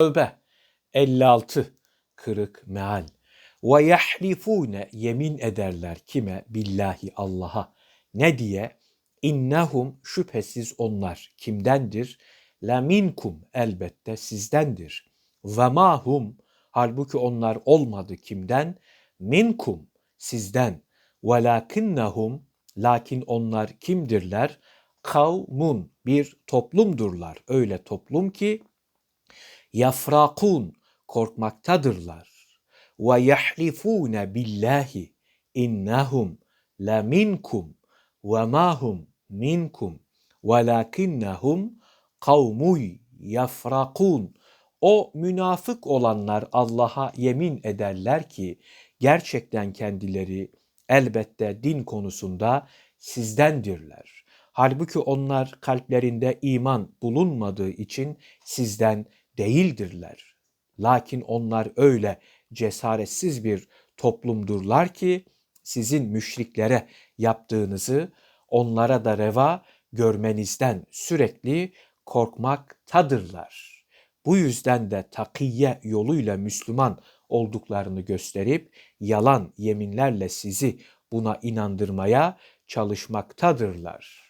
Tövbe 56 kırık meal. Ve yahlifune yemin ederler kime? Billahi Allah'a. Ne diye? İnnehum şüphesiz onlar kimdendir? La minkum elbette sizdendir. Ve mahum halbuki onlar olmadı kimden? Minkum sizden. Velakinnehum lakin onlar kimdirler? Kavmun bir toplumdurlar. Öyle toplum ki yafrakun korkmaktadırlar. Ve yahlifune billahi innahum la minkum ve mahum minkum velakinnahum kavmuy yafrakun. O münafık olanlar Allah'a yemin ederler ki gerçekten kendileri elbette din konusunda sizdendirler. Halbuki onlar kalplerinde iman bulunmadığı için sizden değildirler. Lakin onlar öyle cesaretsiz bir toplumdurlar ki sizin müşriklere yaptığınızı onlara da reva görmenizden sürekli korkmaktadırlar. Bu yüzden de takiye yoluyla Müslüman olduklarını gösterip yalan yeminlerle sizi buna inandırmaya çalışmaktadırlar.